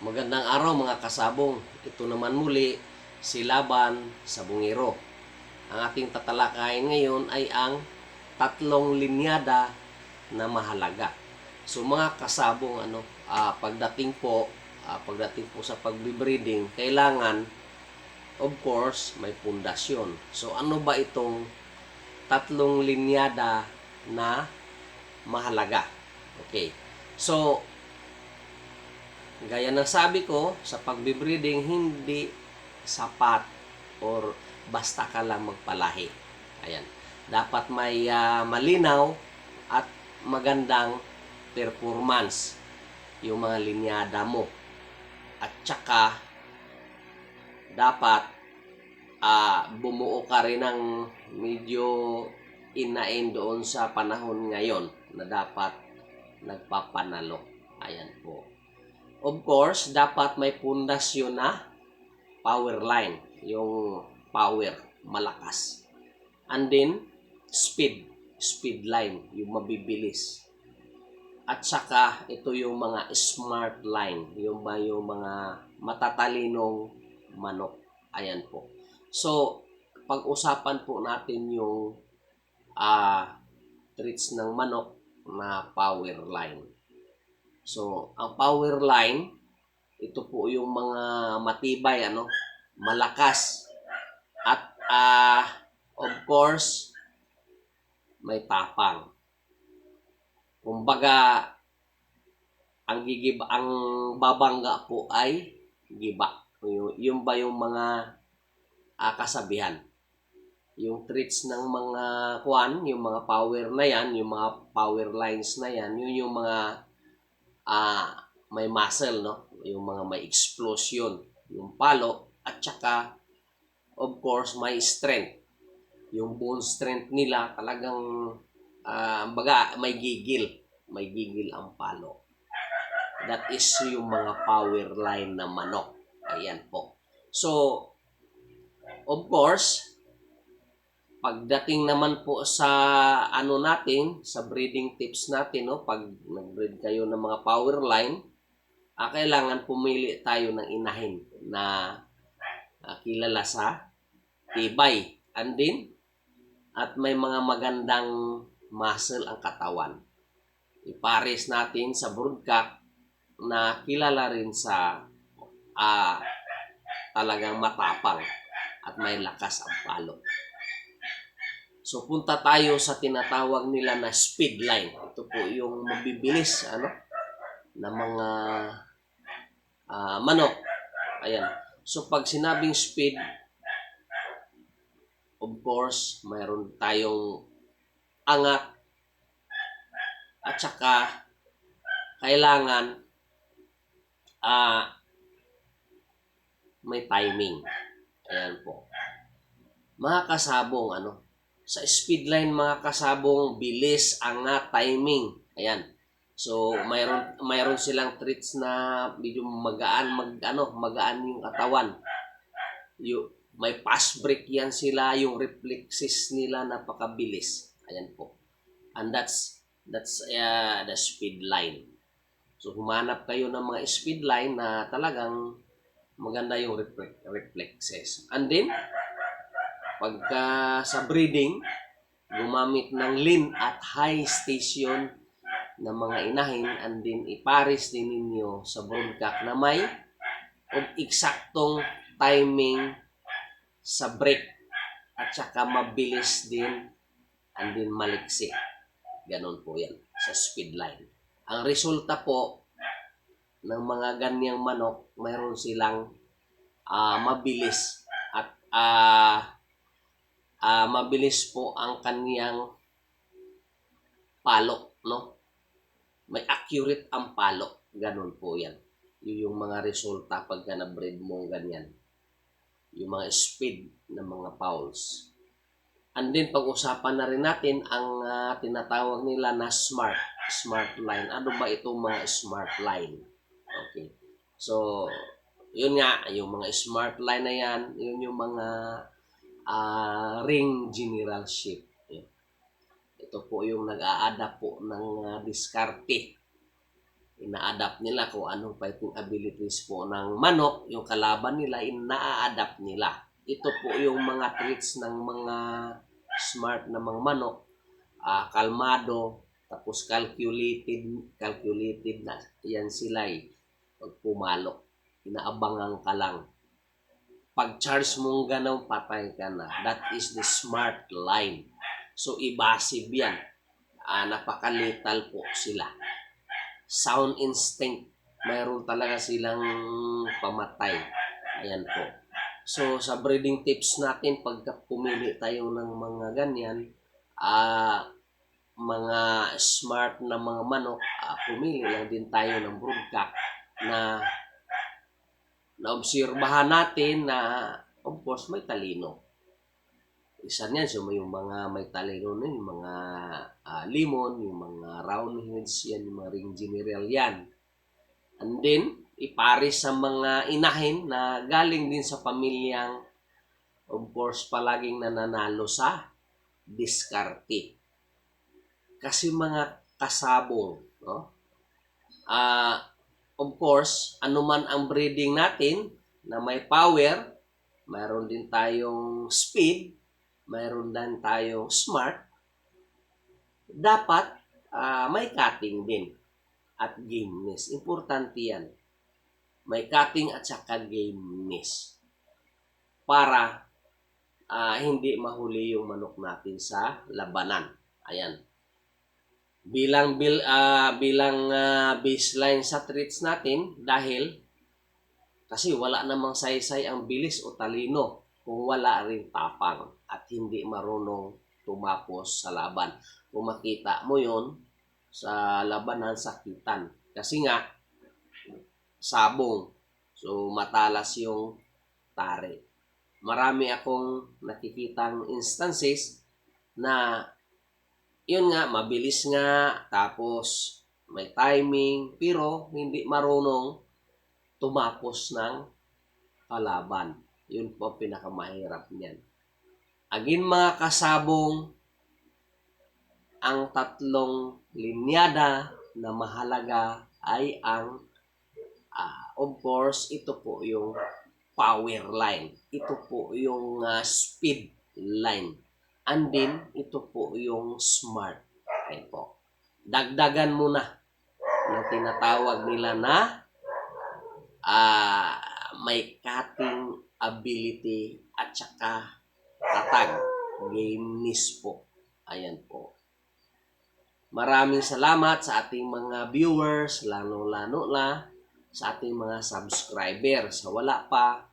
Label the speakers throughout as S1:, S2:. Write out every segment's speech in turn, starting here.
S1: Magandang araw mga kasabong. Ito naman muli si Laban sa Bungiro. Ang ating tatalakayin ngayon ay ang tatlong linyada na mahalaga. So mga kasabong ano, ah, pagdating po ah, pagdating po sa pagbibreeding, kailangan of course may pundasyon. So ano ba itong tatlong linyada na mahalaga? Okay. So Gaya ng sabi ko, sa pagbibreeding, hindi sapat or basta ka lang magpalahi. Ayan. Dapat may ah, malinaw at magandang performance yung mga linyada mo. At saka, dapat ah, bumuo ka rin ng medyo inain doon sa panahon ngayon na dapat nagpapanalo. Ayan po. Of course, dapat may pundasyon na power line, yung power, malakas. And then, speed, speed line, yung mabibilis. At saka, ito yung mga smart line, yung ba yung mga matatalinong manok. Ayan po. So, pag-usapan po natin yung ah treats ng manok na power line. So, ang power line, ito po yung mga matibay, ano, malakas. At, ah, of course, may tapang. Kumbaga, ang gigiba, ang babangga po ay giba. Yung, yung ba yung mga ah, kasabihan? Yung treats ng mga kuan, yung mga power na yan, yung mga power lines na yan, yun yung mga ah may muscle, no? Yung mga may explosion, yung palo, at saka, of course, may strength. Yung bone strength nila talagang, ah baga, may gigil. May gigil ang palo. That is yung mga power line na manok. Ayan po. So, of course, pagdating naman po sa ano natin, sa breeding tips natin, no, pag nag-breed kayo ng mga power line, ah, kailangan pumili tayo ng inahin na ah, kilala sa tibay. And din, at may mga magandang muscle ang katawan. Ipares natin sa broodcock na kilala rin sa ah, talagang matapang at may lakas ang palo. So punta tayo sa tinatawag nila na speed line. Ito po yung mabibilis ano na mga ah, manok. Ayan. So pag sinabing speed of course, mayroon tayong angat at saka kailangan ah may timing. Ayan po. Mga kasabong ano, sa speed line mga kasabong bilis, angat, timing. Ayan. So, mayroon mayroon silang treats na medyo magaan, mag ano, magaan yung katawan. Yung may fast break yan sila, yung reflexes nila napakabilis. Ayan po. And that's that's uh, the speed line. So, humanap kayo ng mga speed line na talagang maganda yung refle- reflexes. And then, pagka sa breeding, gumamit ng lean at high station ng mga inahin and then ipares din ninyo sa broodcock na may og eksaktong timing sa break at saka mabilis din and then maliksi. Ganon po yan sa speed line. Ang resulta po ng mga ganyang manok, mayroon silang ah, mabilis at ah, ah, mabilis po ang kaniyang palo, no? May accurate ang palo. Ganun po yan. Yun yung mga resulta pagka na-breed mo ganyan. Yung mga speed ng mga fowls. And then, pag-usapan na rin natin ang ah, tinatawag nila na smart. Smart line. Ano ba itong mga smart line? Okay. So, yun nga, yung mga smart line na yan, yun yung mga ah, ring generalship. Ito po yung nag-a-adapt po ng ah, diskarte ina-adapt nila kung anong fighting abilities po ng manok, yung kalaban nila, ina-adapt nila. Ito po yung mga traits ng mga smart na mga manok, ah, kalmado, tapos calculated, calculated na yan sila eh. Pag pumalok, inaabangan ka lang. Pag charge mong ganaw, patay ka na. That is the smart line. So, ibasib yan. Ah, napakalital po sila. Sound instinct. Mayroon talaga silang pamatay. Ayan po. So, sa breeding tips natin, pagka pumili tayo ng mga ganyan, ah, mga smart na mga manok, ah, pumili lang din tayo ng broodcock na naobserbahan natin na of course may talino. Isa niyan, so yung mga may talino na yung mga ah, limon, yung mga roundheads yan, yung mga ring general yan. And then, ipares sa mga inahin na galing din sa pamilyang of course palaging nananalo sa diskarte. Kasi mga kasabong, no? Ah, of course, anuman ang breeding natin na may power, mayroon din tayong speed, mayroon din tayong smart, dapat ah, may cutting din at gameness. Importante yan. May cutting at saka gameness. Para ah, hindi mahuli yung manok natin sa labanan. Ayan. Bilang bil, ah, bilang ah, baseline sa treats natin dahil kasi wala namang saysay ang bilis o talino kung wala rin tapang at hindi marunong tumapos sa laban. Kung makita mo yon sa labanan sakitan. Kasi nga, sabong. So, matalas yung tare. Marami akong nakikitang instances na yun nga, mabilis nga, tapos may timing, pero hindi marunong tumapos ng kalaban. Yun po pinakamahirap niyan. Agin mga kasabong, ang tatlong linyada na mahalaga ay ang ah, of course, ito po yung power line. Ito po yung ah, speed line. And then, ito po yung smart. Okay po. Dagdagan mo na ng tinatawag nila na ah, may cutting ability at saka tatag. Gameness po. Ayan po. Maraming salamat sa ating mga viewers, lalo-lalo na sa ating mga subscribers. Sa wala pa,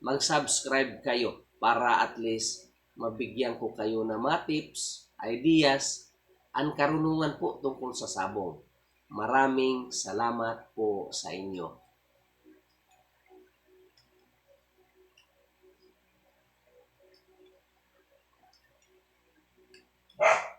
S1: mag-subscribe kayo para at least mabigyan ko kayo ng mga tips, ideas, ang karunungan po tungkol sa sabong. Maraming salamat po sa inyo. Ah!